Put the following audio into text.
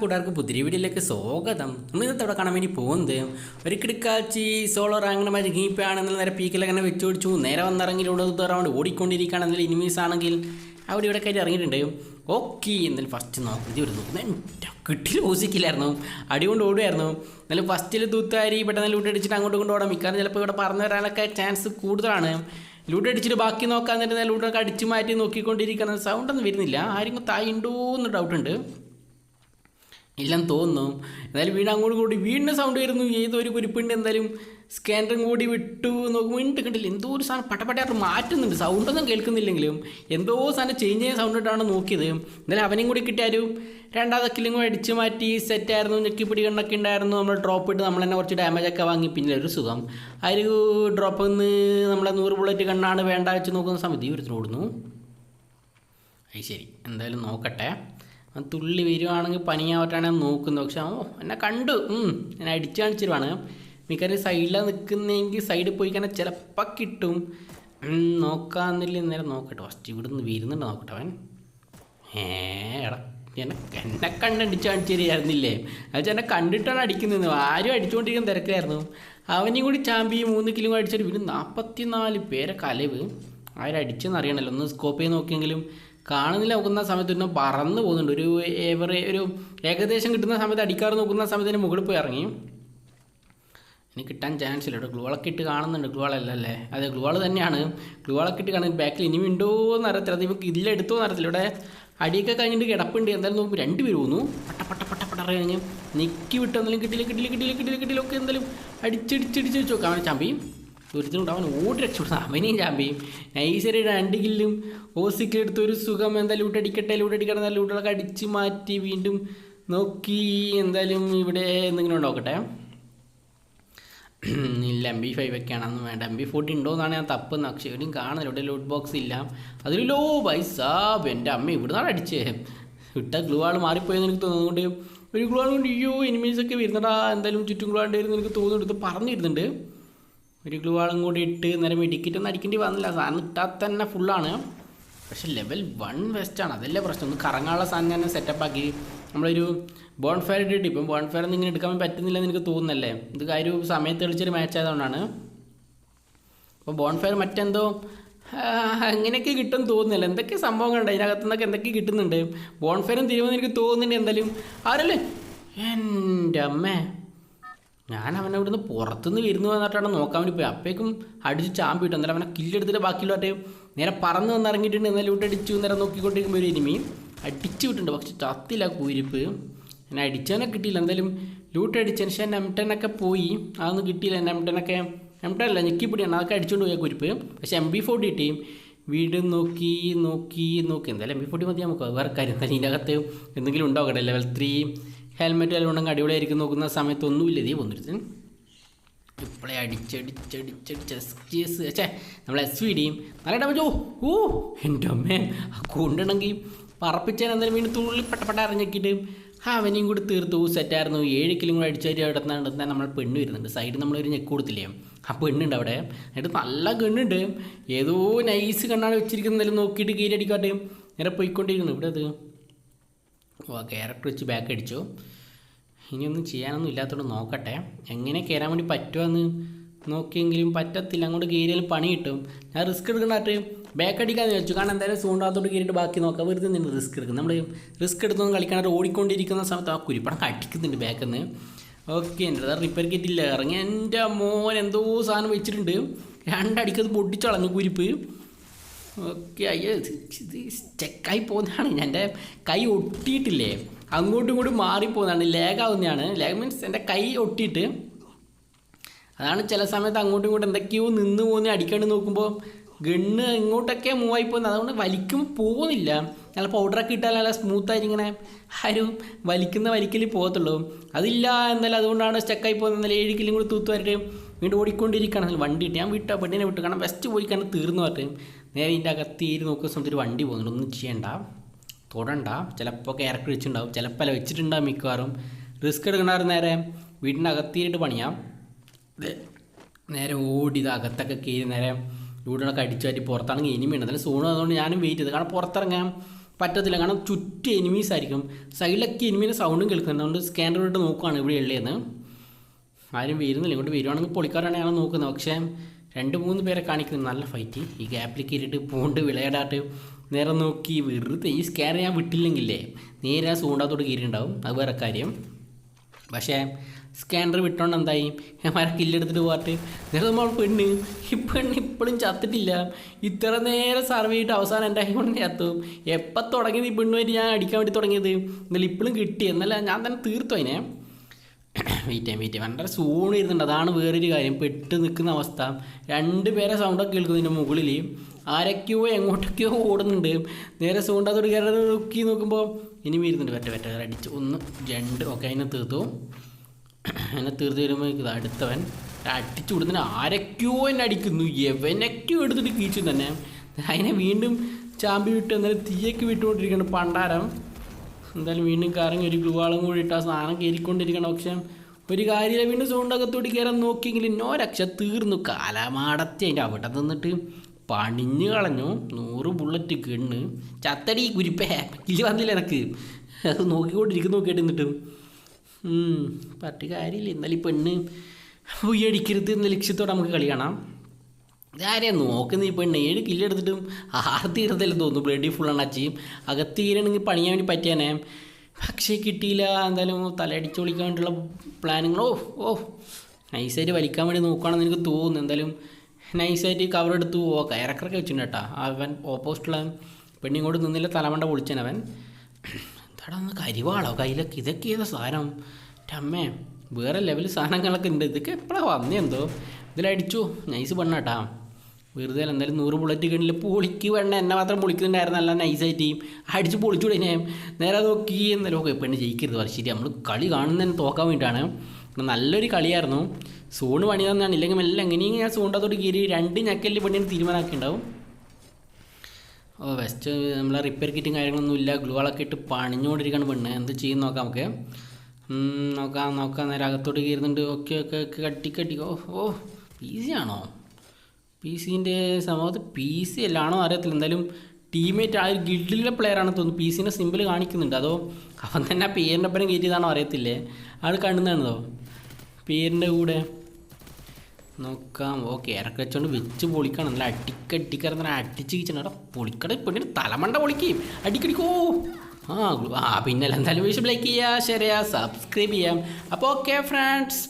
കൂടാർക്ക് പുതിരി വീഡിയോയിലേക്ക് സ്വാഗതം. നമ്മൾ ഇന്നത്തെ അവിടെ കാണാൻ വേണ്ടി പോകുന്നത്? ഒരു കിടക്കാച്ചി സോളോ റാങ്ങനെ മാതിരി ഗീപ്പാണെന്നുള്ള നേരെ പീക്കിലങ്ങനെ വെച്ച് പിടിച്ചു. നേരെ വന്നിറങ്ങി ഇവിടെ റൗണ്ട് ഓടിക്കൊണ്ടിരിക്കുകയാണെങ്കിൽ ഇനിമീസ് ആണെങ്കിൽ അവിടെ ഇവിടെ കയറി ഇറങ്ങിയിട്ടുണ്ട്. ഓക്കെ എന്തായാലും ഫസ്റ്റ് നോക്കി. ഒരു കിട്ടി ഓസിക്കില്ലായിരുന്നു അടി കൊണ്ട് ഓടുമായിരുന്നു എന്നാലും ഫസ്റ്റിൽ തൂത്താരി പെട്ടെന്ന് ലൂട്ട് അടിച്ചിട്ട് അങ്ങോട്ട് കൊണ്ട് ഓടാം മിക്കാറും ചിലപ്പോൾ ഇവിടെ പറഞ്ഞു വരാനൊക്കെ ചാൻസ് കൂടുതലാണ്. ലൂട്ട് അടിച്ചിട്ട് ബാക്കി നോക്കാൻ തന്നെ ലൂട്ടൊക്കെ അടിച്ചു മാറ്റി നോക്കിക്കൊണ്ടിരിക്കുന്ന സൗണ്ടൊന്നും വരുന്നില്ല. ആരെങ്കിലും തായുണ്ടോ എന്ന് ഡൗട്ടുണ്ട് ഇല്ലെന്ന് തോന്നുന്നു. എന്തായാലും വീണ് അങ്ങോട്ട് കൂടി വീടിന്റെ സൗണ്ട് വരുന്നു. ഏതൊരു കുരിപ്പുണ്ട് എന്തായാലും സ്കാനറും കൂടി വിട്ടു നോക്കുമ്പോൾ വീണ്ടും കണ്ടില്ല? എന്തോ ഒരു സാധനം പട്ടപ്പട്ടയായിട്ട് മാറ്റുന്നുണ്ട് സൗണ്ടൊന്നും കേൾക്കുന്നില്ലെങ്കിലും എന്തോ സാധനം ചേഞ്ച് ചെയ്യുന്ന സൗണ്ട് ഇട്ടാണ് നോക്കിയത്. എന്നാലും അവനെയും കൂടി കിട്ടിയാലും രണ്ടാം കില്ലും കൂടി അടിച്ച് മാറ്റി സെറ്റായിരുന്നു ഞെക്കിപ്പിടി കണ്ടൊക്കെ ഉണ്ടായിരുന്നു. നമ്മൾ ഡ്രോപ്പ് ഇട്ട് നമ്മൾ തന്നെ കുറച്ച് ഡാമേജൊക്കെ വാങ്ങി. പിന്നെ ഒരു സുഖം. ആ ഒരു ഡ്രോപ്പ് നിന്ന് നമ്മളെ നൂറ് ബുള്ളറ്റ് കണ്ണാണ് വേണ്ട വെച്ച് നോക്കുന്ന സമയത്ത് ഈ ഒരു ഓടുന്നു അത് ശരി. എന്തായാലും നോക്കട്ടെ. അവൻ തുള്ളി വരുവാണെങ്കിൽ പനിയാവട്ടാണെങ്കിൽ നോക്കുന്നു പക്ഷെ ഓ എന്നെ കണ്ടു. ഞാൻ അടിച്ചു കാണിച്ചിരുവാണ്. മിക്കവാറും സൈഡിലാണ് നിൽക്കുന്നതെങ്കിൽ സൈഡിൽ പോയി കഴിഞ്ഞാൽ ചിലപ്പോൾ കിട്ടും. നോക്കാന്നില്ല. നേരം നോക്കട്ടെ. ഫസ്റ്റ് ഇവിടുന്ന് വരുന്നുണ്ട്. നോക്കട്ടെ അവൻ. ഏ എടാ എന്നെ എന്നെ കണ്ടടിച്ച് കാണിച്ചു തരികയായിരുന്നില്ലേ അത് എന്നെ കണ്ടിട്ടാണ് അടിക്കുന്നത്. ആരും അടിച്ചുകൊണ്ടിരിക്കുന്ന തിരക്കായിരുന്നു അവനെയും കൂടി ചാമ്പി മൂന്ന് കിലോ അടിച്ചിട്ട് പിന്നെ നാൽപ്പത്തി നാല് പേരെ കലവ്. ആരടിച്ചെന്ന് അറിയണമല്ലോ ഒന്ന് സ്കോപ്പ് ചെയ്ത് നോക്കിയെങ്കിലും കാണുന്നില്ല നോക്കുന്ന സമയത്ത് ഒന്ന് പറന്ന് പോകുന്നുണ്ട്. ഒരു എവറെ ഒരു ഏകദേശം കിട്ടുന്ന സമയത്ത് അടിക്കാറ് നോക്കുന്ന സമയത്ത് തന്നെ മുകളിൽ പോയി ഇറങ്ങി. ഇനി കിട്ടാൻ ചാൻസ് ഇല്ല കേട്ടോ. ഇട്ട് കാണുന്നുണ്ട്. ഗ്ലൂവളല്ല അല്ലേ അതെ ഗ്ലൂവൾ തന്നെയാണ്. ഗ്ലൂവളൊക്കെ ഇട്ട് കാണുന്നത് ബാക്കിൽ ഇനി ഉണ്ടോ എന്ന് അറിയത്തില്ല. അത് ഇവർക്ക് എടുത്തോ എന്ന് അറിയത്തില്ല. ഇവിടെ അടിയൊക്കെ കഴിഞ്ഞിട്ട് കിടപ്പുണ്ട്. എന്തായാലും നോക്കുമ്പോൾ രണ്ട് പേര് പോകുന്നു പട്ട പട്ട പട്ട പട്ട കഴിഞ്ഞ് നിക്കി വിട്ട്. എന്തെങ്കിലും കിട്ടിയില്ല കിട്ടിയില്ല കിട്ടിയില്ല കിട്ടിയില്ല കിട്ടിയില്ല ഒക്കെ എന്തായാലും അടിച്ചടിച്ചടിച്ച് വെച്ച് നോക്കാം. അവൻ ഒരുത്തിനുണ്ട് അവൻ ഓടി രക്ഷപ്പെടുന്നു അവനെയും ചാമ്പിയും നൈസറി രണ്ട് കില്ലും ഓസിക്കെടുത്ത് ഒരു സുഖം. എന്തായാലും ലൂട്ടടിക്കട്ടെ അടിക്കട്ടെ. ലൂട്ട് അടിക്കട്ടെ എന്തായാലും ലൂട്ടുകളൊക്കെ അടിച്ച് മാറ്റി വീണ്ടും നോക്കി എന്തായാലും ഇവിടെ എന്തെങ്കിലും ഉണ്ടാക്കട്ടെ ഇല്ല എം ബി ഫൈവ് ഒക്കെയാണെന്ന് വേണ്ട. എം ബി ഫോർട്ടി ഉണ്ടോ എന്നാണ് ഞാൻ തപ്പുന്നത്. പക്ഷേ എവിടെയും കാണുന്നില്ല. ഇവിടെ ലൂട്ട് ബോക്സ് ഇല്ല. അതിൽ ലോ പൈസാബ് എന്റെ അമ്മ ഇവിടുന്നാണ് അടിച്ചേ. ഇട്ട ഗ്ലൂ ആൾ മാറിപ്പോയെന്ന് എനിക്ക് തോന്നുന്നുണ്ട്. ഒരു ഗ്ലൂ ആൾ കൊണ്ട് അയ്യോ എനിമീസ് ഒക്കെ വരുന്നടാ. എന്തായാലും ചുറ്റും ഗ്ലൂ ആണ്ടായിരുന്നു എനിക്ക് തോന്നുന്നുണ്ട്. ഇത് പറഞ്ഞു വരുന്നുണ്ട് ഒരു ഗ്ലൂ ആളും കൂടി ഇട്ട് നേരം മെഡിക്കറ്റ് ഒന്നും അടിക്കേണ്ടി വന്നില്ല. സാധനം ഇട്ടാൽ തന്നെ ഫുള്ളാണ് പക്ഷെ ലെവൽ വൺ വെസ്റ്റാണ് അതല്ലേ പ്രശ്നം. ഒന്ന് കറങ്ങാനുള്ള സാധനം തന്നെ സെറ്റപ്പ് ആക്കി. നമ്മളൊരു ബോൺ ഫയർ ഇട്ടിട്ട് ഇപ്പം ബോൺ ഫയർ ഒന്നും ഇങ്ങനെ എടുക്കാൻ പറ്റുന്നില്ലെന്ന് എനിക്ക് തോന്നുന്നല്ലേ? ഇത് കാര്യം സമയത്ത് കളിച്ചൊരു മാച്ച് ആയതുകൊണ്ടാണ്. അപ്പോൾ ബോൺ ഫയർ മറ്റെന്തോ അങ്ങനെയൊക്കെ കിട്ടും തോന്നുന്നില്ല. എന്തൊക്കെ സംഭവങ്ങളുണ്ട് അതിനകത്തു നിന്നൊക്കെ എന്തൊക്കെ കിട്ടുന്നുണ്ട്? ബോൺ ഫയറും തിരുവെന്ന് എനിക്ക് തോന്നുന്നുണ്ട് എന്തായാലും. ആരല്ലേ? എന്റെ അമ്മേ. ഞാൻ അവനെ ഇവിടുന്ന് പുറത്തുനിന്ന് വരുന്നു എന്നിട്ടാണ് നോക്കാൻ വേണ്ടി പോയി. അപ്പേക്കും അടിച്ച് ചാമ്പി കിട്ടും എന്നാലും അവനെ കില്ലെടുത്തിട്ട് ബാക്കിയുള്ള ബാക്കിയുള്ളവട്ടെ നേരെ പറന്ന് വന്ന് ഇറങ്ങിയിട്ടുണ്ട്. എന്നാൽ ലൂട്ട് അടിച്ചു നേരെ നോക്കിക്കൊണ്ടിരിക്കുമ്പോൾ ഒരു ഇനിമി അടിച്ചു വിട്ടുണ്ട് പക്ഷെ ചത്തില്ല കൂരിപ്പ്. എന്നെ അടിച്ചവനെ കിട്ടിയില്ല. എന്തായാലും ലൂട്ട് അടിച്ചതിന് ശേഷം നെംടനൊക്കെ ടെനൊക്കെ പോയി. അതൊന്നും കിട്ടിയില്ല. നെംടനൊക്കെ ടെനൊക്കെ എം ടെൻ അല്ല ഞെക്കിപ്പിടിയാണ്. അതൊക്കെ അടിച്ചുകൊണ്ട് പോയ കുരിപ്പ്. പക്ഷെ എം ബി ഫോർട്ടി കിട്ടി. വീട് നോക്കി നോക്കി നോക്കി. എന്തായാലും എം ബി ഫോർട്ടി മതി നമുക്ക്. വേറെ കാര്യം എന്തായാലും ഇതിന്റെ അകത്ത് എന്തെങ്കിലും ഉണ്ടാവട്ടെ. ലെവൽ ത്രീ ഹെൽമെറ്റ് എല്ലാം അടിപൊളിയായിരിക്കും നോക്കുന്ന സമയത്ത് ഒന്നുമില്ല ഇതേ വന്നിരുന്നു. ഇപ്പോഴേ അടിച്ചടിച്ചടിച്ചടിച്ച് എസ് ജി എസ് ഛേ നമ്മൾ എസ് വി ഡിയും നല്ല ഡാമേജ് ഓ ഓ എന്റെ അമ്മേ. കൊണ്ടുണ്ടെങ്കിൽ പറപ്പിച്ചാൽ എന്തായാലും വീണ്ടും തുള്ളി പെട്ടപ്പെട്ട അറിഞ്ഞിട്ട് അവനെയും കൂടി തീർത്തു. സെറ്റായിരുന്നു ഏഴ് കിലും കൂടെ അടിച്ചാൽ അവിടെ നമ്മൾ പെണ്ണ് വരുന്നുണ്ട്. സൈഡിൽ നമ്മളൊരു ഞെക്ക് കൊടുത്തില്ലേ? ആ പെണ്ണുണ്ട് അവിടെ. എന്നിട്ട് നല്ല കണ്ണുണ്ട് ഏതോ നൈസ് കണ്ണാണ് വെച്ചിരിക്കുന്നതെല്ലാം നോക്കിയിട്ട് കീഴടിക്കാട്ടെ നേരെ പോയിക്കൊണ്ടിരിക്കുന്നു. ഇവിടെ അത് ഓ ക്യാരക്ടർ വെച്ച് ബാക്ക് അടിച്ചു. ഇനിയൊന്നും ചെയ്യാനൊന്നും ഇല്ലാത്തതുകൊണ്ട് നോക്കട്ടെ. എങ്ങനെ കയറാൻ വേണ്ടി പറ്റുമെന്ന് നോക്കിയെങ്കിലും പറ്റത്തില്ല. അങ്ങോട്ട് കയറിയാലും പണി കിട്ടും. ഞാൻ റിസ്ക് എടുക്കണ്ടായിട്ട് ബാക്ക് അടിക്കാന്ന് വെച്ചു കാരണം എന്തായാലും സൂണ്ടാത്തോട്ട് കയറിയിട്ട് ബാക്കി നോക്കാം. വെറുതെ നിന്ന് റിസ്ക് എടുക്കും നമ്മൾ റിസ്ക് എടുത്തൊന്നും കളിക്കാനായിട്ട് ഓടിക്കൊണ്ടിരിക്കുന്ന സമയത്ത് ആ കുരിപ്പണം കടിക്കുന്നുണ്ട് ബാക്കിൽ നിന്ന് ഓക്കെ എന്റെ അത് റിപ്പയർ കിറ്റില്ല ഇറങ്ങി. എന്റെ മോൻ എന്തോ സാധനം വെച്ചിട്ടുണ്ട്. രണ്ടടിക്കത് പൊട്ടിച്ചളഞ്ഞു കുരിപ്പ്. ഓക്കെ അയ്യോ ഇത് സ്റ്റക്കായി പോകുന്നതാണ്. എന്റെ കൈ ഒട്ടിയിട്ടില്ലേ? അങ്ങോട്ടും ഇങ്ങോട്ടും മാറിപ്പോകുന്നതാണ്. ലേഖാവുന്നതാണ് ലേഖ മീൻസ് എന്റെ കൈ ഒട്ടിയിട്ട് അതാണ് ചില സമയത്ത് അങ്ങോട്ടും ഇങ്ങോട്ടും എന്തൊക്കെയോ നിന്ന് പോകുന്ന അടിക്കാണ്ട് നോക്കുമ്പോൾ ഗണ്ണ് ഇങ്ങോട്ടൊക്കെ മൂവായി പോകുന്നത്. അതുകൊണ്ട് വലിക്കും പോകുന്നില്ല. നല്ല പൗഡറൊക്കെ ഇട്ടാൽ നല്ല സ്മൂത്തായിട്ട് ഇങ്ങനെ ആരും വലിക്കുന്ന വലിക്കൽ പോകത്തുള്ളൂ. അതില്ല എന്നാലും അതുകൊണ്ടാണ് സ്റ്റക്കായി പോകുന്നത്. എന്നാലും ഏഴ് കിലും കൂടി തൂത്തുമായിട്ട് വീണ്ടും ഓടിക്കൊണ്ടിരിക്കുകയാണ്. വണ്ടി ഇട്ട്. ഞാൻ വിട്ട. പെണ്ണിനെ വിട്ടു. കാരണം ബെസ്റ്റ് പോയി കാരണം തീർന്നു പറഞ്ഞിട്ട് നേരെ ഇതിന്റെ അകത്തേരി നോക്കുന്ന സമയത്ത് ഒരു വണ്ടി പോകുന്നുണ്ട്. ഒന്നും ചെയ്യണ്ട. തൊടണ്ട. ചിലപ്പോൾ ക്യാരക്ടർ വെച്ചിട്ടുണ്ടാവും ചിലപ്പോൾ അല്ല വെച്ചിട്ടുണ്ടാവും മിക്കവാറും. റിസ്ക് എടുക്കണവർ നേരെ വീടിന്റെ അകത്തേരിട്ട് പണിയാം നേരെ ഓടി ഇത് അകത്തൊക്കെ കീറി നേരെ ലൂഡൊക്കെ അടിച്ചു മാറ്റി പുറത്താണെങ്കിൽ ഇനിമയുണ്ട് എന്നാലും സോണ് അതുകൊണ്ട് ഞാനും വെയിറ്റ് ചെയ്ത്. കാരണം പുറത്തിറങ്ങാൻ പറ്റത്തില്ല. കാരണം ചുറ്റും എനിമീസ് ആയിരിക്കും. സൈഡിലൊക്കെ എനിമീന്റെ സൗണ്ടും കേൾക്കുന്നുണ്ട്. അതുകൊണ്ട് സ്കാനർ ഇട്ട് നോക്കുകയാണ് ഇവിടെ ഉള്ളതെന്ന് ആരും വരുന്നില്ല. ഇങ്ങോട്ട് വരുവാണെങ്കിൽ പൊളിക്കാരാണ് ഞങ്ങൾ നോക്കുന്നത്. പക്ഷേ രണ്ട് മൂന്ന് പേരെ കാണിക്കുന്നു നല്ല ഫൈറ്റ് ഈ ഗ്യാപ്പിൽ കയറിയിട്ട് പോണ്ട് വിളയാടാട്ട് നേരെ നോക്കി വെറുതെ ഈ സ്കാനർ ഞാൻ വിട്ടില്ലെങ്കിലേ നേരെ ആ സൂണ്ടാത്തോട്ട് കയറിയിട്ടുണ്ടാവും അത് വേറെ കാര്യം. പക്ഷേ സ്കാനർ വിട്ടോണ്ട് എന്തായി? മരം കില്ലെടുത്തിട്ട് പോയിട്ട് നേരെ നമ്മൾ പെണ്ണ് ഈ പെണ്ണ് ഇപ്പോഴും ചത്തിട്ടില്ല. ഇത്ര നേരം സർവ് ചെയ്തിട്ട് അവസാനം എന്റെ കൊണ്ട് ചത്തും. എപ്പം തുടങ്ങിയത് ഈ പെണ്ണുമായിട്ട് ഞാൻ അടിക്കാൻ വേണ്ടി തുടങ്ങിയത്? എന്നാലും ഇപ്പോഴും കിട്ടി. എന്നല്ല ഞാൻ തന്നെ തീർത്തു അതിനെ. വെയിറ്റ് ചെയ്യാം വളരെ സൂണ് ഇരുന്നുണ്ട് അതാണ് വേറൊരു കാര്യം. പെട്ട് നിൽക്കുന്ന അവസ്ഥ. രണ്ട് പേരെ സൗണ്ടൊക്കെ കേൾക്കുന്നതിന്റെ മുകളിൽ ആരൊക്കെയോ എങ്ങോട്ടൊക്കെയോ ഓടുന്നുണ്ട്. നേരെ സൂണ്ടാത്തോട് കയറി നോക്കി നോക്കുമ്പോൾ ഇനി വരുന്നുണ്ട് പറ്റ പറ്റ അടിച്ച് ഒന്ന് രണ്ട്. ഒക്കെ അതിനെ തീർത്തു. അതിനെ തീർത്ത് വരുമ്പോൾ ഇത് അടുത്തവൻ. അടിച്ചു കൊടുത്തിന് ആരൊക്കെയോ എന്നെ അടിക്കുന്നു. എവനൊക്കെയോ എടുത്തിട്ട് കീച്ചു തന്നെ. അതിനെ വീണ്ടും ചാമ്പി വിട്ട് അന്നേരം തീയൊക്കെ വിട്ടുകൊണ്ടിരിക്കുകയാണ് പണ്ടാരം. എന്തായാലും വീണ്ടും കറങ്ങി ഒരു ഗ്ലൂവാളും കൂടി ഇട്ട് ആ സാധനം കയറിക്കൊണ്ടിരിക്കണം. പക്ഷേ ഒരു കാര്യമില്ല. വീണ്ടും സൗണ്ടകത്തോടി കയറാൻ നോക്കിയെങ്കിൽ നോ രക്ഷ തീർന്നു. കാലമാടത്തി അതിന്റെ അവിടെ നിന്നിട്ട് പണിഞ്ഞു കളഞ്ഞു. നൂറ് ബുള്ളറ്റ് കെണ്ണ് ചത്തടി കുരിപ്പേ. ഇല്ല വന്നില്ല എനക്ക്. അത് നോക്കിക്കൊണ്ടിരിക്കുന്നു നോക്കിയിട്ട് നിന്നിട്ടും. പറ്റു കാര്യമില്ല. എന്നാലും ഈ പെണ്ണ് ഉയ്യടിക്കരുത് എന്ന ലക്ഷ്യത്തോടെ നമുക്ക് കളി കാണാം. ഇതാരെയാ നോക്കുന്ന ഈ പെണ്ണ്? ഏഴ് കില്ലെടുത്തിട്ടും ആർത്തി ഇരുന്നല്ലോ തോന്നുന്നു. ബ്ലഡി അണ്ണാച്ചി അകത്ത് തീരണമെങ്കിൽ പണിയാൻ വേണ്ടി പറ്റിയാനേ. പക്ഷേ കിട്ടിയില്ല. എന്തായാലും തലയടിച്ച് വിളിക്കാൻ വേണ്ടിയുള്ള പ്ലാനിങ്ങൾ ഓ ഓ. നൈസായിട്ട് വലിക്കാൻ വേണ്ടി നോക്കുകയാണെന്ന് എനിക്ക് തോന്നുന്നു. എന്തായാലും നൈസായിട്ട് കവർ എടുത്തു. ഓ കയറക്കറൊക്കെ വെച്ചിട്ടുണ്ട് അവൻ ഓപ്പോസിറ്റുള്ള പെണ്ണിങ്ങോട്ട് നിന്നില്ല. തലമണ്ട പൊളിച്ചനവൻ എന്താടാ ഒന്ന് കരിവാളോ? കയ്യിലൊക്കെ ഇതൊക്കെ ഏതാ സാധനം? അമ്മേ വേറെ ലെവൽ സാധനങ്ങളൊക്കെ ഉണ്ട്. ഇതൊക്കെ എപ്പോഴാണ് വന്നേ എന്തോ? ഇതിലടിച്ചു. നൈസ് പെണ്ണാട്ടാ വെറുതെ എന്തായാലും നൂറ് ബുള്ളറ്റ് കണ്ടില്ല പൊളിക്ക് വേണ്ട എന്നെ മാത്രം പൊളിക്കുന്നുണ്ടായിരുന്നല്ല നൈസായിട്ട് അടിച്ച് പൊളിച്ചുകൂടെ ഞാൻ. നേരെ നോക്കി. എന്നാലും ഓക്കെ പെണ്ണ് ജയിക്കരുത്. ശരി നമ്മൾ കളി കാണുന്നതിന് തോക്കാൻ വേണ്ടിയിട്ടാണ്. നല്ലൊരു കളിയായിരുന്നു. സോണ് പണി ഇല്ലെങ്കിൽ മെല്ലെ എങ്ങനെയും ഞാൻ സോണ്ടത്തോട്ട് കയറി രണ്ട് ഞക്കലിൽ പെണ്ണിന് തീരുമാനമാക്കിയിട്ടുണ്ടാവും. ഓ വെസ്റ്റ് നമ്മളെ റിപ്പയർ കിറ്റും കാര്യങ്ങളൊന്നും ഇല്ല. ഗ്ലൂകളൊക്കെ ഇട്ട് പണിഞ്ഞുകൊണ്ടിരിക്കുകയാണ് പെണ്ണ്. എന്ത് ചെയ്യും നോക്കാം നമുക്ക്. നോക്കാം നോക്കാം. നേരെ അകത്തോട്ട് കയറുന്നുണ്ട്. ഓക്കെ ഓക്കെ ഓക്കെ കട്ടി കട്ടി. ഓ ഓ ഈസിയാണോ പി സിന്റെ സംഭവത്ത് പി സി എല്ലാണോ അറിയത്തില്ല. എന്തായാലും ടീമേറ്റ് ആ ഒരു ഗിൽഡിലെ പ്ലെയറാണ് തോന്നുന്നു. പി സിന്റെ സിമ്പിൾ കാണിക്കുന്നുണ്ട്. അതോ അവൻ തന്നെ ആ പേരിന്റെ ഒപ്പം കയറ്റിയതാണോ അറിയത്തില്ലേ? ആൾ കണ്ടുന്നതാണോ പേരിന്റെ കൂടെ. നോക്കാം. ഓക്കെ ഇറക്കി വെച്ചോണ്ട് വെച്ച് പൊളിക്കണം. നല്ല അടിക്കടിക്കറന്ന് അടിച്ച് കിച്ചണോ. പൊളിക്കട. പെണ്ണിന് തലമണ്ട പൊളിക്കും. അടിക്കടിക്കോ. ആ ആ പിന്നെ എന്തായാലും വിഷം ലൈക്ക് ചെയ്യുക ചെയ്യുക സബ്സ്ക്രൈബ് ചെയ്യാം. അപ്പോൾ ഓക്കെ ഫ്രണ്ട്സ്